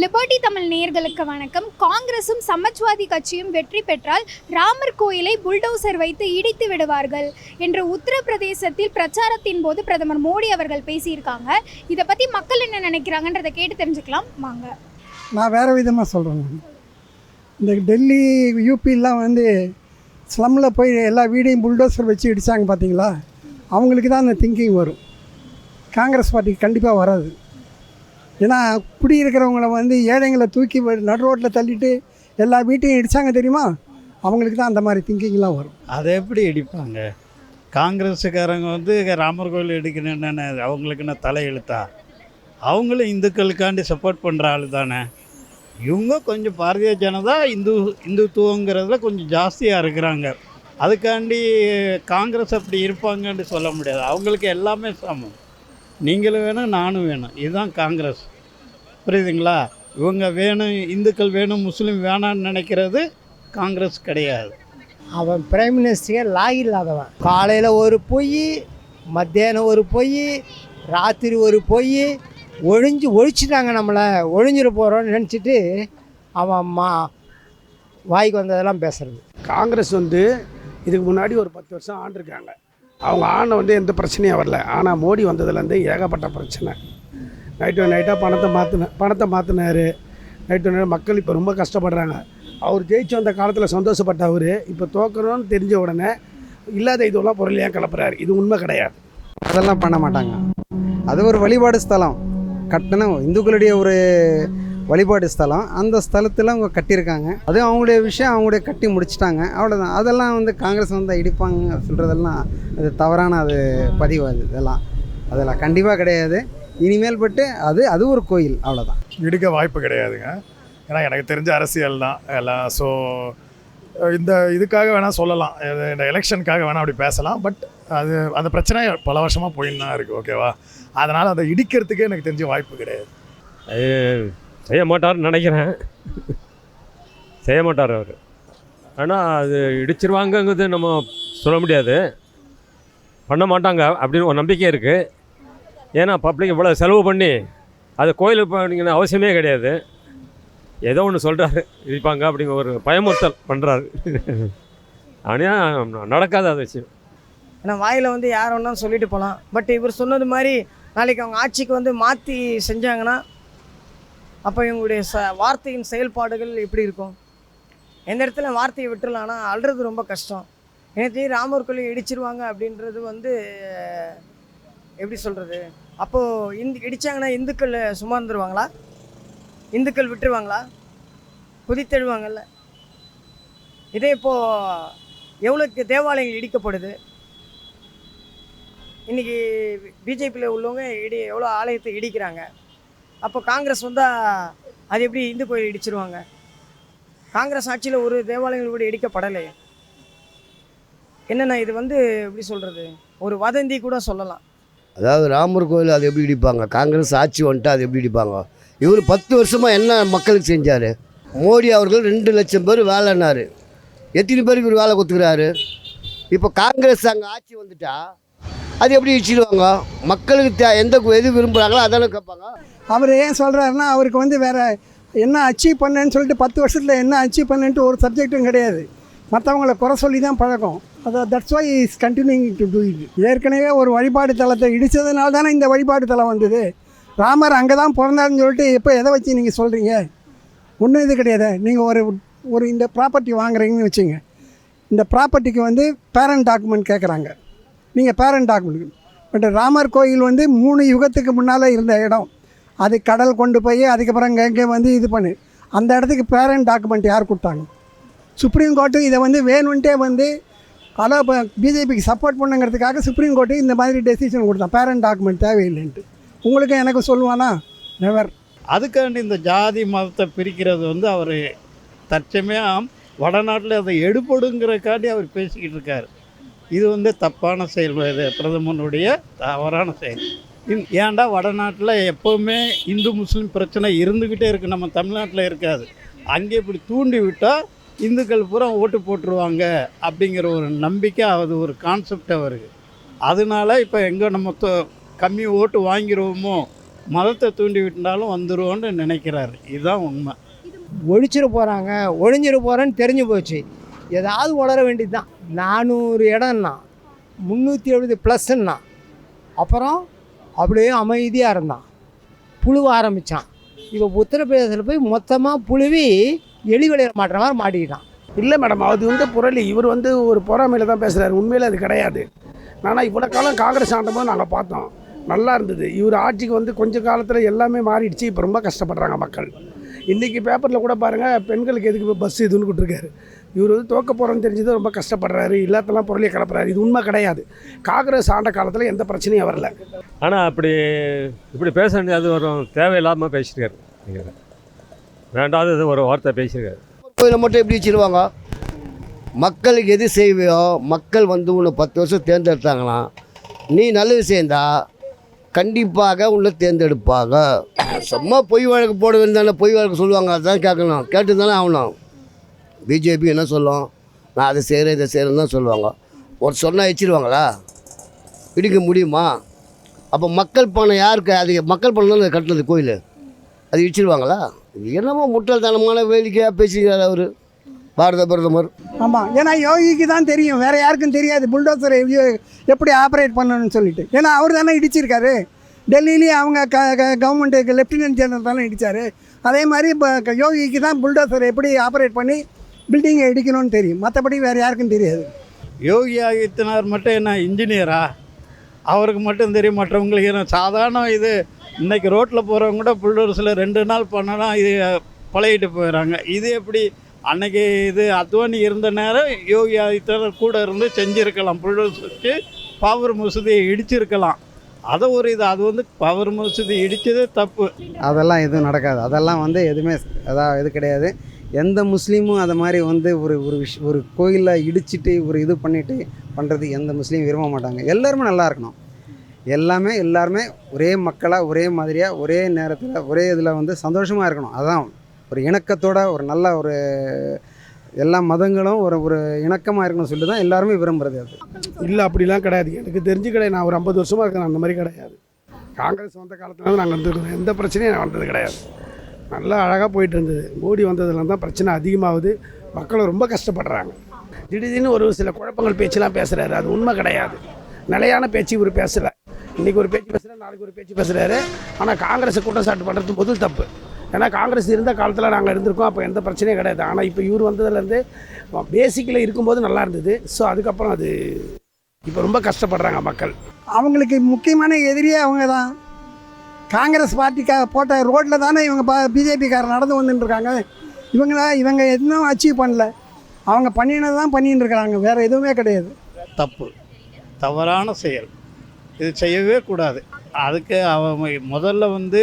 Liberty Tamil நேயர்களுக்கு வணக்கம். காங்கிரசும் சமாஜ்வாதி கட்சியும் வெற்றி பெற்றால் ராமர் கோயிலை புல்டோசர் வைத்து இடித்து விடுவார்கள் என்று உத்தரப்பிரதேசத்தில் பிரச்சாரத்தின் போது பிரதமர் மோடி அவர்கள் பேசியிருக்காங்க. இதை பற்றி மக்கள் என்ன நினைக்கிறாங்கன்றதை கேட்டு தெரிஞ்சுக்கலாம். வாங்க. நான் வேறு விதமாக சொல்கிறேன் இந்த டெல்லி யூபிலாம் வந்து ஸ்லம்மில் போய் எல்லா வீடையும் புல்டோசர் வச்சு இடித்தாங்க பார்த்தீங்களா அவங்களுக்கு தான் அந்த திங்கிங் வரும். காங்கிரஸ் பார்ட்டிக்கு கண்டிப்பாக வராது. ஏன்னா குடியிருக்கிறவங்கள வந்து ஏழைங்களை தூக்கி நடு ரோட்டில் தள்ளிட்டு எல்லா வீட்டையும் இடித்தாங்க தெரியுமா? அவங்களுக்கு தான் அந்த மாதிரி திங்கிங்லாம் வரும். அதை எப்படி இடிப்பாங்க? காங்கிரஸுக்காரங்க வந்து ராமர் கோயில் இடிக்கணுன்னு அவங்களுக்கு என்ன தலையெழுத்தா அவங்களும் இந்துக்களுக்காண்டி சப்போர்ட் பண்ணுற ஆள் தானே. இவங்க கொஞ்சம் பாரதிய ஜனதா இந்து இந்துத்துவங்கிறதுல கொஞ்சம் ஜாஸ்தியாக இருக்கிறாங்க. அதுக்காண்டி காங்கிரஸ் அப்படி இருப்பாங்கன்னு சொல்ல முடியாது. அவங்களுக்கு எல்லாமே சமம். நீங்களும் வேணும் நானும் வேணும். இதுதான் காங்கிரஸ். புரியுதுங்களா? இவங்க வேணும் இந்துக்கள் வேணும் முஸ்லீம் வேணான்னு நினைக்கிறது காங்கிரஸ் கிடையாது. அவன் பிரைம் மினிஸ்டரே லாய் இல்லாதவன். காலையில் ஒரு பொய் மத்தியானம் ஒரு பொய் ராத்திரி ஒரு பொய் ஒழிஞ்சு ஒழிச்சிட்டாங்க நம்மளை. ஒழிஞ்சிட போகிறோன்னு நினச்சிட்டு அவன் மா வாய்க்கு வந்ததெல்லாம் பேசுறது. காங்கிரஸ் வந்து இதுக்கு முன்னாடி ஒரு பத்து வருஷம் ஆண்டிருக்காங்க அவங்க ஆன வந்து எந்த பிரச்சனையும் வரல. ஆனால் மோடி வந்ததுலேருந்து ஏகப்பட்ட பிரச்சனை. நைட்டு நைட்டாக பணத்தை மாற்றின பணத்தை மாற்றினாரு நைட்டு நைட் மக்கள் இப்போ ரொம்ப கஷ்டப்படுறாங்க. அவர் ஜெயிச்சு வந்த காலத்தில் சந்தோஷப்பட்ட அவர் இப்போ தோக்கணும்னு தெரிஞ்ச உடனே இல்லாத இதுவெல்லாம் ஏன் கிளப்புறாரு. இது உண்மை கிடையாது. அதெல்லாம் பண்ண மாட்டாங்க. அது ஒரு வழிபாடு ஸ்தலம். கட்டணம் இந்துக்களுடைய ஒரு வழிபாடு ஸ்தலம். அந்த ஸ்தலத்தில் அவங்க கட்டியிருக்காங்க. அதுவும் அவங்களுடைய விஷயம். அவங்களுடைய கட்டி முடிச்சிட்டாங்க. அவ்வளோதான் அதெல்லாம் வந்து காங்கிரஸ் வந்து இடிப்பாங்க சொல்கிறதெல்லாம் அது தவறான அது பதிவு அது இதெல்லாம். அதெல்லாம் கண்டிப்பாக கிடையாது. இனிமேல் பட்டு அது அது ஒரு கோயில் அவ்வளோதான் இடிக்க வாய்ப்பு கிடையாதுங்க. ஏன்னா எனக்கு தெரிஞ்ச அரசியல் தான் எல்லாம். ஸோ இந்த இதுக்காக வேணால் சொல்லலாம். இந்த எலெக்ஷனுக்காக வேணால் அப்படி பேசலாம். பட் அது அந்த பிரச்சனை பல வருஷமாக போயின்னு தான் இருக்குது ஓகேவா அதனால் அதை இடிக்கிறதுக்கே எனக்கு தெரிஞ்ச வாய்ப்பு கிடையாது. அது செய்ய மாட்டார்னு நினைக்கிறேன். செய்ய மாட்டார் அவர். ஆனால் அது இடிச்சிருவாங்கங்கிறது நம்ம சொல்ல முடியாது. பண்ண மாட்டாங்க அப்படின்னு ஒரு நம்பிக்கை இருக்குது ஏன்னா பப்ளிக் இவ்வளோ செலவு பண்ணி அது கோயிலுக்கு போனீங்கன்னு அவசியமே கிடையாது. ஏதோ ஒன்று சொல்கிறாரு இடிப்பாங்க அப்படிங்கிற ஒரு பயமுறுத்தல் பண்ணுறாரு ஆனால் நடக்காத அது விஷயம். ஏன்னா வாயில் வந்து யார் வேணாலும் சொல்லிட்டு போகலாம் பட் இவர் சொன்னது மாதிரி நாளைக்கு அவங்க ஆட்சிக்கு வந்து மாற்றி செஞ்சாங்கன்னா அப்போ இவங்களுடைய ச வார்த்தையின் செயல்பாடுகள் எப்படி இருக்கும்? எந்த இடத்துல வார்த்தையை விட்டுறலாம் ஆனால் அழுறது ரொம்ப கஷ்டம். எனக்கு ராமர் கோயிலை இடிச்சிருவாங்க அப்படின்றது வந்து எப்படி சொல்கிறது அப்போது இந்து இடித்தாங்கன்னா இந்துக்கள் சும்மா இருந்துருவாங்களா? இந்துக்கள் விட்டுருவாங்களா? குதித்தெழுவாங்கல்ல. இதே இப்போது எவ்வளோக்கு தேவாலயங்கள் இடிக்கப்படுது? இன்றைக்கி பிஜேபியில் உள்ளவங்க இடி எவ்வளோ ஆலயத்தை இடிக்கிறாங்க? அப்போ காங்கிரஸ் வந்தால் அது எப்படி இந்து கோயில் இடிச்சிருவாங்க? காங்கிரஸ் ஆட்சியில் ஒரு தேவாலயங்கள் கூட இடிக்கப்படலையே. என்னென்ன இது வந்து எப்படி சொல்கிறது ஒரு வதந்தி கூட சொல்லலாம். அதாவது ராமர் கோயில் அது எப்படி இடிப்பாங்க? காங்கிரஸ் ஆட்சி வந்துட்டு அது எப்படி இடிப்பாங்க? இவர் பத்து வருஷமாக என்ன மக்களுக்கு செஞ்சார்? மோடி அவர்கள் ரெண்டு லட்சம் பேர் வேலைன்னாரு எத்தனை பேருக்கு இவர் வேலை கொடுத்துக்கிறாரு? இப்போ காங்கிரஸ் அங்கே ஆட்சி வந்துட்டா அது எப்படி இடிச்சிடுவாங்க? மக்களுக்கு தே எந்த எது விரும்புகிறாங்களோ அதெல்லாம் கேட்பாங்க. அவர் ஏன் சொல்கிறாருன்னா அவருக்கு வந்து வேறு என்ன அச்சீவ் பண்ணேன்னு சொல்லிட்டு பத்து வருஷத்தில் என்ன அச்சீவ் பண்ணேன்ட்டு ஒரு சப்ஜெக்ட்டும் கிடையாது. மற்றவங்கள குறை சொல்லி தான் பழக்கம் அதான் that's why is continuing to do it ஏற்கனவே ஒரு வழிபாடு தலத்தை இடித்ததுனால தானே இந்த வழிபாடு தலம் வந்தது. ராமர் அங்கே தான் பிறந்தாருன்னு சொல்லிட்டு எப்போ எதை வச்சு நீங்கள் சொல்கிறீங்க ஒன்றும் இது கிடையாது. நீங்கள் ஒரு ஒரு இந்த ப்ராப்பர்ட்டி வாங்குறீங்கன்னு வச்சுங்க. இந்த ப்ராப்பர்ட்டிக்கு வந்து பேரண்ட் டாக்குமெண்ட் கேட்குறாங்க நீங்கள் பேரண்ட் டாக்குமெண்ட் பட் ராமர் கோயில் வந்து மூணு யுகத்துக்கு முன்னால் இருந்த இடம். அது கடல் கொண்டு போய் அதுக்கப்புறம் இங்கே இங்கே வந்து இது பண்ணு. அந்த இடத்துக்கு பேரண்ட் டாக்குமெண்ட் யார் கொடுத்தாங்க? சுப்ரீம் கோர்ட்டு இதை வந்து வேணும்ன்ட்டே வந்து அதான் இப்போ பிஜேபிக்கு சப்போர்ட் பண்ணுங்கிறதுக்காக சுப்ரீம் கோர்ட்டு இந்த மாதிரி டெசிஷன் கொடுத்தான் பேரண்ட் டாக்குமெண்ட் தேவையில்லைன்ட்டு. உங்களுக்கு எனக்கு சொல்லுவானா? நெவர் அதுக்காண்டி இந்த ஜாதி மதத்தை பிரிக்கிறது வந்து அவர் தற்சமையாக வடநாட்டில் அதை எடுபடுங்கிறக்காண்டி அவர் பேசிக்கிட்டு இருக்கார். இது வந்து தப்பான செயல் இது பிரதமனுடைய தவறான செயல். ஏன்டா வடநாட்டில் எப்போவுமே இந்து முஸ்லீம் பிரச்சனை இருந்துக்கிட்டே இருக்குது நம்ம தமிழ்நாட்டில் இருக்காது. அங்கே இப்படி தூண்டி விட்டால் இந்துக்கள் பூரா ஓட்டு போட்டுருவாங்க அப்படிங்கிற ஒரு நம்பிக்கை அது ஒரு கான்செப்ட் அவருக்கு. அதனால இப்போ எங்கே நம்ம தொ- கம்மி ஓட்டு வாங்கிடுவோமோ மதத்தை தூண்டி விட்டாலும் வந்துருவோன்னு நினைக்கிறாரு. இதுதான் உண்மை. ஒழிச்சிட போகிறாங்க ஒழிஞ்சிட போகிறேன்னு தெரிஞ்சு போச்சு. ஏதாவது உளர வேண்டியது தான் நானூறு இடம்னா முந்நூற்றி எழுபது ப்ளஸ்ன்னா அப்புறம் அப்படியே அமைதியாக இருந்தான். புழுவ ஆரம்பித்தான் இப்போ உத்தரப்பிரதேசத்தில் போய் மொத்தமாக புழுவி எலி விளையாட மாட்டுற மாதிரி மாட்டிக்கிட்டான். இல்லை மேடம் அது வந்து புரளி. இவர் வந்து ஒரு பொறாமையில் தான் பேசுகிறாரு உண்மையில் அது கிடையாது. ஆனால் இவ்வளோ காலம் காங்கிரஸ் ஆண்டபோது நாங்கள் பார்த்தோம். நல்லா இருந்தது. இவர் ஆட்சிக்கு வந்து கொஞ்ச காலத்தில் எல்லாமே மாறிடுச்சு. இப்போ ரொம்ப கஷ்டப்படுறாங்க மக்கள். இன்றைக்கி பேப்பரில் கூட பாருங்கள் பெண்களுக்கு எதுக்கு பஸ் இதுன்னு கொடுத்துருக்காரு. இவர் வந்து தோக்க போகிறோன்னு தெரிஞ்சது ரொம்ப கஷ்டப்படுறாரு. இல்லாதெல்லாம் பொருளையை கிளப்புறாரு. இது உண்மை கிடையாது. காங்கிரஸ் ஆண்ட காலத்தில் எந்த பிரச்சனையும் வரல. ஆனால் அப்படி இப்படி பேச வேண்டியது ஒரு தேவையில்லாமல் பேசியிருக்காரு நீங்கள் வேண்டாதது ஒரு வார்த்தை பேசியிருக்காரு. கோயிலை மட்டும் எப்படி வச்சிருவாங்க? மக்களுக்கு எது செய்வியோ மக்கள் வந்து உன்னை பத்து வருஷம் தேர்ந்தெடுத்தாங்களாம் நீ நல்லது செய்தா கண்டிப்பாக உன்னை தேர்ந்தெடுப்பாங்க. சும்மா பொய் வழக்கு போட வேண்டியதான பொய் வழக்கு சொல்லுவாங்க அதுதான் கேட்கணும். கேட்டு தானே ஆகணும். பிஜேபி என்ன சொல்லும்? நான் அதை செய்கிறேன் இதை செய்கிறேன்னு தான் சொல்லுவாங்க. ஒரு சொன்னால் வச்சிருவாங்களா இடிக்க முடியுமா? அப்போ மக்கள் பணம் யாருக்கு அது மக்கள் பணம் தான் கட்டுனது கோயில்? அது இடிச்சிருவாங்களா? என்னமோ முட்டாள்தனமான வேடிக்கையாக பேசிக்கிறார் அவர். பாரத பிரதமர். ஆமாம் ஏன்னா யோகிக்கு தான் தெரியும். வேறு யாருக்கும் தெரியாது. புல்டோசரை எப்படி ஆப்ரேட் பண்ணணும்னு சொல்லிட்டு. ஏன்னா அவர் தானே இடிச்சிருக்காரு. டெல்லியிலேயே அவங்க க கவர்மெண்ட்டுக்கு லெஃப்டினன்ட் ஜெனரல் தானே இடித்தார் அதே மாதிரி இப்போ யோகிக்கு தான் புல்டோசரை எப்படி ஆப்ரேட் பண்ணி பில்டிங்கை இடிக்கணும்னு தெரியும். மற்றபடி வேறு யாருக்கும் தெரியாது. யோகி ஆதித்யநாத் மட்டும் என்ன இன்ஜினியரா அவருக்கு மட்டும் தெரியும் மற்றவங்களுக்கு என்ன? சாதாரண இது இன்றைக்கி ரோட்டில் போகிறவங்க கூட புல்டோர்ஸில் ரெண்டு நாள் பண்ணனா இது பழகிட்டு போயிடறாங்க இது எப்படி? அன்னைக்கு இது அத்வானி இருந்த நேரம் யோகி ஆதித்யநாத் கூட இருந்து செஞ்சுருக்கலாம். புல்டோஸ் வச்சு பவர் மசூதியை இடிச்சிருக்கலாம். அதை ஒரு இது அது வந்து பவர் மசூதி இடித்ததே தப்பு. அதெல்லாம் எதுவும் நடக்காது. அதெல்லாம் வந்து எதுவுமே அதான் இது கிடையாது. எந்த முஸ்லீமும் அதை மாதிரி வந்து ஒரு ஒரு விஷ் ஒரு கோயிலில் இடிச்சிட்டு ஒரு இது பண்ணிட்டு பண்ணுறது எந்த முஸ்லீமும் விரும்ப மாட்டாங்க. எல்லாருமே நல்லா இருக்கணும். எல்லாமே எல்லாருமே ஒரே மக்களாக ஒரே மாதிரியாக ஒரே நேரத்தில் ஒரே இதில் வந்து சந்தோஷமாக இருக்கணும். அதான் ஒரு இணக்கத்தோட ஒரு நல்ல ஒரு எல்லா மதங்களும் ஒரு ஒரு இணக்கமாக இருக்கணும்னு சொல்லி தான் எல்லாருமே விரும்புறது அது. இல்லை அப்படிலாம் கிடையாது. எனக்கு தெரிஞ்சு கிடையாது. நான் ஒரு ஐம்பது வருஷமாக இருக்கேன். அந்த மாதிரி கிடையாது. காங்கிரஸ் வந்த காலத்தில் நாங்கள் இருந்துருக்கோம் எந்த பிரச்சனையும் வந்தது கிடையாது. நல்லா அழகாக போயிட்டு இருந்தது மோடி வந்ததுல தான் பிரச்சனை அதிகமாகுது. மக்களும் ரொம்ப கஷ்டப்படுறாங்க. திடீர்னு ஒரு சில குழப்பங்கள் பேச்செலாம் பேசுகிறாரு அது உண்மை கிடையாது. நிலையான பேச்சு இவர் பேசலை. இன்றைக்கி ஒரு பேச்சு பேசுகிறார் நாளைக்கு ஒரு பேச்சு பேசுகிறாரு ஆனால் காங்கிரஸை குற்றச்சாட்டு பண்ணுறது முதல் தப்பு. ஏன்னா காங்கிரஸ் இருந்த காலத்தில் நாங்கள் இருந்திருக்கோம். அப்போ எந்த பிரச்சனையும் கிடையாது. ஆனால் இப்போ இவர் வந்ததுலேருந்து பேசிக்கில் இருக்கும்போது நல்லா இருந்தது. ஸோ அதுக்கப்புறம் அது இப்போ ரொம்ப கஷ்டப்படுறாங்க மக்கள். அவங்களுக்கு முக்கியமான எதிரியே அவங்க தான் காங்கிரஸ் பார்ட்டிக்காக போட்ட ரோட்டில் தானே இவங்க பா பிஜேபிக்காரர் நடந்து வந்துட்டுருக்காங்க இவங்கள இவங்க எதுவும் அச்சீவ் பண்ணல. அவங்க பண்ணினது தான் பண்ணிட்டு இருக்கிறாங்க வேறு எதுவுமே கிடையாது. தப்பு. தவறான செயல். இது செய்யவே கூடாது. அதுக்கு அவங்க முதல்ல வந்து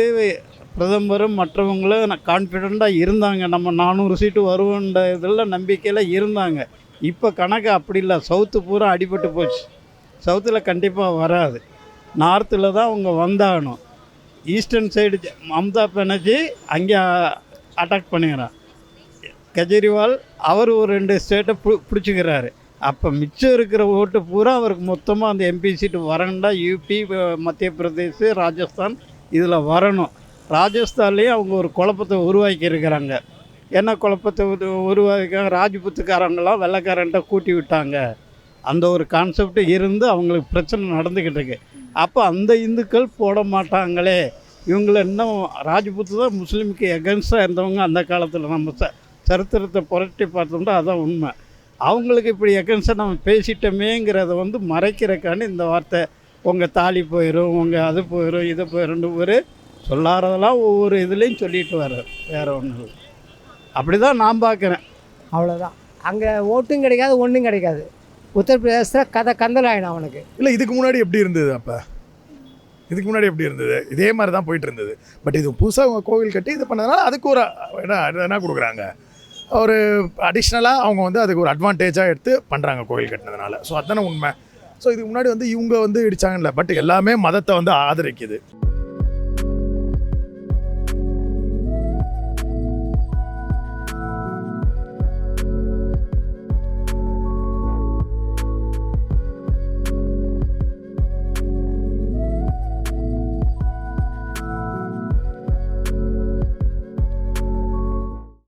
பிரதமரும் மற்றவங்களும் கான்ஃபிடெண்ட்டாக இருந்தாங்க. நம்ம நானூறு சீட்டு வருவோன்ற இதில் நம்பிக்கையில் இருந்தாங்க. இப்போ கணக்கு அப்படி இல்லை. சவுத்து பூரா அடிபட்டு போச்சு. சவுத்தில் கண்டிப்பாக வராது. நார்த்தில் தான் அவங்க வந்தாகணும். ஈஸ்டர்ன் சைடு மம்தா பானர்ஜி அங்கே அட்டாக் பண்ணுகிறான் கெஜ்ரிவால் அவர் ஒரு ரெண்டு ஸ்டேட்டை பு பிடிச்சிக்கிறாரு. அப்போ மிச்சம் இருக்கிற ஓட்டு பூரா அவருக்கு மொத்தமாக அந்த எம்பி சீட்டு வரண்டா யூபி மத்திய பிரதேஷ் ராஜஸ்தான் இதில் வரணும். ராஜஸ்தான்லேயும் அவங்க ஒரு குழப்பத்தை உருவாக்கி இருக்கிறாங்க. என்ன குழப்பத்தை உரு- ராஜ்புத்துக்காரங்களாம் வெள்ளைக்காரன்ட்ட கூட்டி விட்டாங்க. அந்த ஒரு கான்செப்ட் இருந்து அவங்களுக்கு பிரச்சனை நடந்துக்கிட்டு இருக்கு. அப்போ அந்த இந்துக்கள் போட மாட்டாங்களே. இவங்கள இன்னும் ராஜபுத்து தான் முஸ்லீமுக்கு எகன்ஸ்டாக இருந்தவங்க அந்த காலத்தில் நம்ம ச சரித்திரத்தை புரட்டி பார்த்தோம்னா அதான் உண்மை. அவங்களுக்கு இப்படி எகன்ஸ்டாக நம்ம பேசிட்டோமேங்கிறத வந்து மறைக்கிறக்காண்டி இந்த வார்த்தை உங்கள் தாலி போயிடும் உங்கள் அது போயிடும் இது போயிடும்னு ஒரு சொல்லாததெல்லாம் ஒவ்வொரு இதுலேயும் சொல்லிட்டு வர்றார். வேறு ஒன்றும் இல்லை. அப்படி தான் நான் பார்க்குறேன் அவ்வளோதான் அங்கே ஓட்டும் கிடைக்காது ஒன்றும் கிடைக்காது. உத்தரப்பிரதேசத்தில் கதை கந்தலாயிடும் அவனுக்கு. இல்லை இதுக்கு முன்னாடி எப்படி இருந்தது அப்போ? இதுக்கு முன்னாடி எப்படி இருந்தது? இதே மாதிரி தான் போயிட்டு இருந்தது. பட் இது புதுசாக அவங்க கோவில் கட்டி இது பண்ணதுனால அதுக்கு ஒரு என்ன என்ன கொடுக்குறாங்க? ஒரு அடிஷ்னலாக அவங்க வந்து அதுக்கு ஒரு அட்வான்டேஜாக எடுத்து பண்ணுறாங்க கோவில் கட்டினதுனால. ஸோ அதுதானே உண்மை. ஸோ இதுக்கு முன்னாடி வந்து இவங்க வந்து இடிச்சாங்கல்ல பட் எல்லாமே மதத்தை வந்து ஆதரிக்குது.